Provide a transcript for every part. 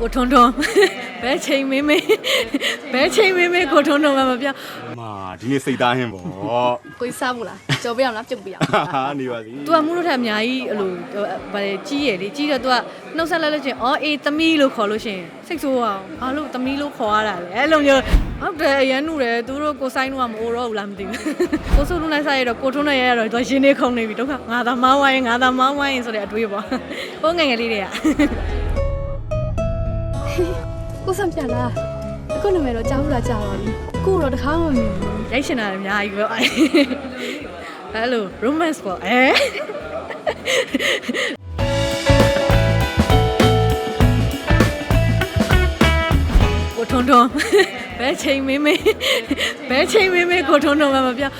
ကိုထွန်းထွန်းဘယ်ချိန်မင်းမင်းဘယ်ချိန်မင်းမင်းကိုထွန်းထွန်းမှမပြောမာဒီနေ့စိတ်သားဟင်းပေါ့ကိုကြီးစားမလားကြော်ပြရမလားပြုတ်ပြရမလားနေပါစီ तू ကမှုလို့ထက်အများကြီးအဲ့လိုဗါလေကြီးရယ်လေကြီးတော့ तू ကနှုတ်ဆက်လိုက်လို့ချင်းအော်အေးသမီးလို့ခေါ်လို့ရှင်စိတ်ဆိုးအောင်အားလို့သမီးလို့ခေါ်ရတာလေအဲ့လိုမျိုးဟုတ်တယ်အရန်နူတယ်သူတို့ကိုဆိုင်တို့ကမအိုတော့ဘူးလားမသိဘူးကိုဆိုးလုံးလိုက်စားရတော့ကိုထွန်းနဲ့ရရတော့သူရင်းနေခုံနေပြီဒုက္ခငါသာမောင်းဝိုင်းငါသာမောင်းဝိုင်းဆိုတဲ့အတွေးပေါ့ဟိုငငယ်လေးတွေက ကိုစံပြလားအခုနာမည်တော့ကြားဘူးလားကြားပါပြီကိုတော့တခါမှမမြင်ဘူးရိုက်ရှင်တာလည်းအများကြီးပဲအဲ့အဲ့လို romance ပေါ့အဲကိုထွန်းထွန်းဘဲချိန်မင်းမင်းဘဲချိန်မင်းမင်းကိုထွန်းထွန်းမမပြော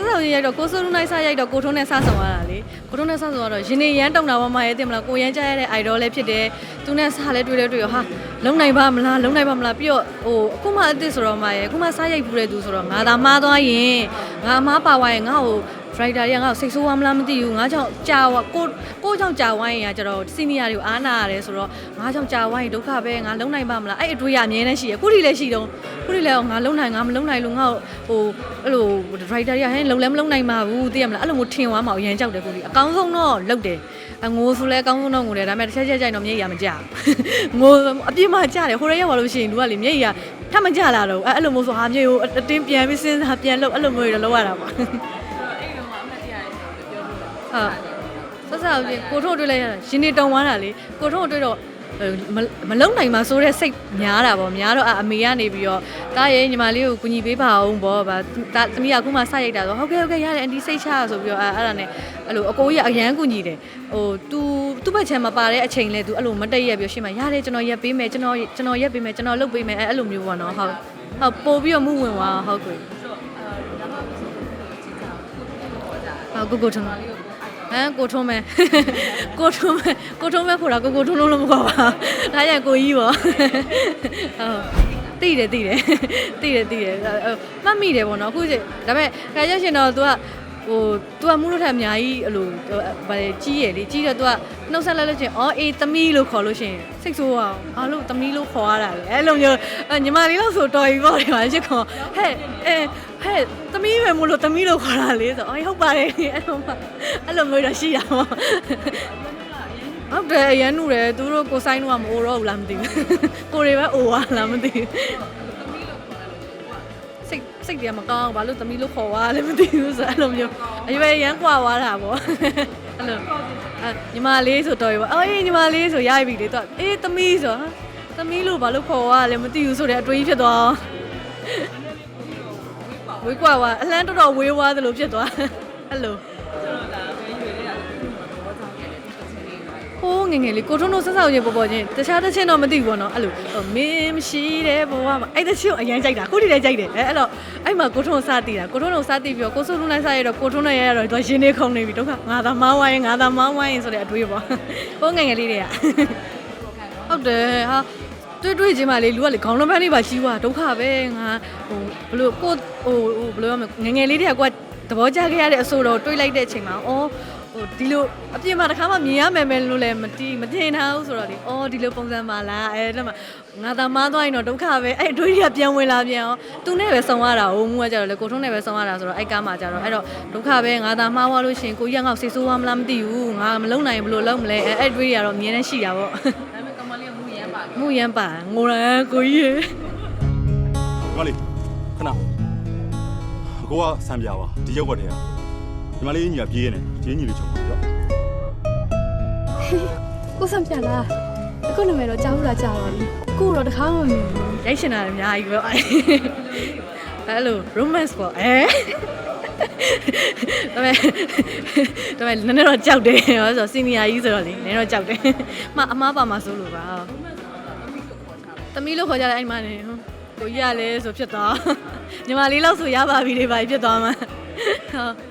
စစောင်းရိုက်တော့ကိုစိုးလူနိုင်စားရိုက်တော့ကိုထွန်းနဲ့စားဆောင်ရတာလေကိုထွန်းနဲ့စားဆောင်ရတော့ရင်နေရမ်းတုံတာပါမရဲ့တင်မလားကိုရမ်းကြားရတဲ့ idol လည်းဖြစ်တယ်သူနဲ့စားလည်းတွေ့လဲတွေ့ရောဟာလုံနိုင်ပါမလားလုံနိုင်ပါမလားပြီးတော့ဟိုအခုမှအစ်စ်ဆိုတော့မရဲ့အခုမှစားရိုက်ဘူးတဲ့သူဆိုတော့ငါသာမှားသွားရင်ငါအမားပါသွားရင်ငါ့ကို writer တွေကငါ့ကိုစိတ်ဆိုးသွားမလားမသိဘူးငါကြောင့်ကြာဝကိုကိုကြောင့်ကြာဝိုင်းရင်ကကျတော့ senior တွေကိုအားနာရတယ်ဆိုတော့ငါကြောင့်ကြာဝိုင်းရင်ဒုက္ခပဲငါလုံနိုင်ပါမလားအဲ့အတွေးရအမြဲတမ်းရှိရခုထိလည်းရှိတော့ခုထိလည်းငါလုံနိုင်ငါမလုံနိုင်လို့ငါ့ကိုဟိုအဲ့လို writer တွေကဟဲ့လုံလည်းမလုံနိုင်ပါဘူးသိရမလားအဲ့လိုမျိုးထင်သွားမှအရင်ကြောက်တယ်ခုထိအကောင်းဆုံးတော့လုံတယ်အငိုးဆိုလဲအကောင်းဆုံးတော့ငိုတယ်ဒါပေမဲ့တစ်ချက်ချက်ကြိုက်တော့မျက်ရည်မကျဘူးငိုအပြစ်မှကျတယ်ဟိုရက်ရောက်လို့ရှိရင် तू ကလေမျက်ရည်ကထပ်မကျလာတော့အဲ့အဲ့လိုမျိုးဆိုဟာမျက်ရည်ကိုအတင်းပြန်ပြီးစဉ်းစားပြန်လို့အဲ့လိုမျိုးတွေလောက်ရတာပေါ့ ဟုတ်ဆက်ဆက်ပြင်ကိုထုံးတွေ့လိုက်ရတာရှင်နေတုံသွားတာလေကိုထုံးတွေ့တော့မမလုံနိုင်မှာဆိုတဲ့စိတ်များတာပေါ့များတော့အမေကနေပြီးတော့တားရဲ့ညီမလေးကိုကူညီပေးပါအောင်ပေါ့ဗာတာသမီးကအခုမှစရိုက်တာဆိုဟုတ်ကဲ့ဟုတ်ကဲ့ရတယ်အန်တီစိတ်ချရဆိုပြီးတော့အဲ့ဒါနဲ့အဲ့လိုအကိုကြီးကအရန်ကူညီတယ်ဟို तू သူ့ဘက်ချမ်းမပါတဲ့အချိန်လဲ तू အဲ့လိုမတက်ရက်ပြီးရှင်းမှာရတယ်ကျွန်တော်ရက်ပေးမယ်ကျွန်တော်ကျွန်တော်ရက်ပေးမယ်ကျွန်တော်လုပ်ပေးမယ်အဲ့လိုမျိုးပေါ့နော်ဟုတ်ဟုတ်ပို့ပြီးတော့မှုဝင်သွားဟုတ်ကွယ်ဟုတ်ကိုကိုထုံး ဟမ်ကိုထုံးမယ်ကိုထုံးမယ်ကိုထုံးမယ်ခေါ်တာကိုကိုထုံးလုံးလို့မခေါ်ပါဘူးဒါကြရင်ကိုကြီးပေါ့ဟုတ်တိတယ်တိတယ်တိတယ်တိတယ်မှတ်မိတယ်ပေါ့နော်အခုကျဒါပေမဲ့ခါရရှင်တော့ तू က ဟို तू ကမူးလို့ထက်အများကြီးအဲ့လိုဗါလေကြီးရယ်လေကြီးတော့ तू ကနှုတ်ဆက်လိုက်လို့ချင်းအော်အေးသမီးလို့ခေါ်လို့ချင်းစိတ်ဆိုးအောင်ဘာလို့သမီးလို့ခေါ်ရတာလဲအဲ့လိုမျိုးညီမလေးလို့ဆိုတော်ပြီပေါ့ဒီမှာရစ်ခေါ်ဟဲ့အဲဟဲ့သမီးပဲမို့လို့သမီးလို့ခေါ်တာလေဆိုအော်ဟုတ်ပါတယ်အဲ့လိုမှအဲ့လိုမျိုးတော့ရှိတာပေါ့ဟုတ်တယ်အရန်နုတယ်သူတို့ကိုဆိုင်တော့မအိုတော့ဘူးလားမသိဘူးကိုတွေပဲအိုရလားမသိဘူး စိတ်တွေကမကောင်းဘူးဘာလို့သမီးလို့ခေါ်သွားလဲမသိဘူးဆိုအဲ့လိုမျိုးအရွယ်ရမ်းကွာသွားတာပေါ့အဲ့လိုညီမလေးဆိုတော်ရပါအော်ညီမလေးဆိုရိုက်ပြီလေသူကအေးသမီးဆိုသမီးလို့ဘာလို့ခေါ်သွားလဲမသိဘူးဆိုတဲ့အတွင်းဖြစ်သွားဝေးကွာသွားအလန်းတော်တော်ဝေးသွားသလိုဖြစ်သွားအဲ့လို ဟိုးငယ်ငယ်လေးကိုထွန်းတို့ဆက်ဆောက်ချင်းပေါ်ပေါ်ချင်းတခြားတစ်ချင်းတော့မသိဘူးပေါ့နော်အဲ့လိုဟိုမင်းမရှိတဲ့ဘဝမှာအဲ့တစ်ချင်းကိုအရင်ကြိုက်တာခုထိလည်းကြိုက်တယ်အဲအဲ့တော့အဲ့မှာကိုထွန်းစားတည်တာကိုထွန်းတို့စားတည်ပြီးတော့ကိုစိုးလုံးလိုက်စားရတော့ကိုထွန်းနဲ့ရရတော့သူကရှင်နေခုံနေပြီဒုက္ခငါသာမောင်းဝိုင်းငါသာမောင်းဝိုင်းဆိုတဲ့အတွေးပေါ့ဟိုးငယ်ငယ်လေးတွေကဟုတ်တယ်ဟာတွေ့တွေ့ချင်းမှလေလူကလေခေါင်းလုံးပန်းလေးပါရှိွားဒုက္ခပဲငါဟိုဘလို့ကိုဟိုဟိုဘလို့ရမလဲငယ်ငယ်လေးတွေကကိုကသဘောကျခဲ့ရတဲ့အဆိုတော့တွေးလိုက်တဲ့အချိန်မှာအော် ဟိုဒီလိုအပြင်မှာတစ်ခါမှမြင်ရမယ်မယ်လို့လည်းမတီးမထင်ထားဘူးဆိုတော့လေအော်ဒီလိုပုံစံပါလားအဲဒါမှငါသာမားသွားရင်တော့ဒုက္ခပဲအဲ့အတွေးတွေကပြန်ဝင်လာပြန်အောင်သူနဲ့ပဲဆုံရတာဟိုမူကကြတော့လေကိုထုံးနဲ့ပဲဆုံရတာဆိုတော့အဲ့ကားမှာကြတော့အဲ့တော့ဒုက္ခပဲငါသာမှားသွားလို့ရှရင်ကိုကြီးကငါ့ကိုစိတ်ဆိုးသွားမလားမသိဘူးငါမလုံနိုင်ဘူးဘယ်လိုလုပ်မလဲအဲ့အဲ့အတွေးတွေကတော့အမြင်နဲ့ရှိတာပေါ့ဒါပေမဲ့ကမလေးကမူရမ်းပါမူရမ်းပါငိုရမ်းကိုကြီးရေဒီမလေးခဏကိုကဆံပြပါဒီရုပ်ကွက်တည်းက ဒီမလေးညီကပြေးနေဒီညီလေးချုံပါကြောက်ကိုစံပြလားအခုနာမည်တော့ကြားဘူးလားကြားပါပြီကိုတော့တခါမှမမြင်ဘူးရိုက်ရှင်တာလည်းအများကြီးပဲအဲ့အဲ့လို romance ပေါ့အဲဒါပေမဲ့ဒါပေမဲ့နည်းနည်းတော့ကြောက်တယ်ဟောဆိုစီနီယာကြီးဆိုတော့လေနည်းတော့ကြောက်တယ်မအမားပါမှာစိုးလို့ပါသမီးလို့ခေါ်ကြတယ်အဲ့မှာနေကိုကြီးရလဲဆိုဖြစ်သွားညီမလေးလောက်ဆိုရပါပြီလေပါဖြစ်သွားမှာဟုတ်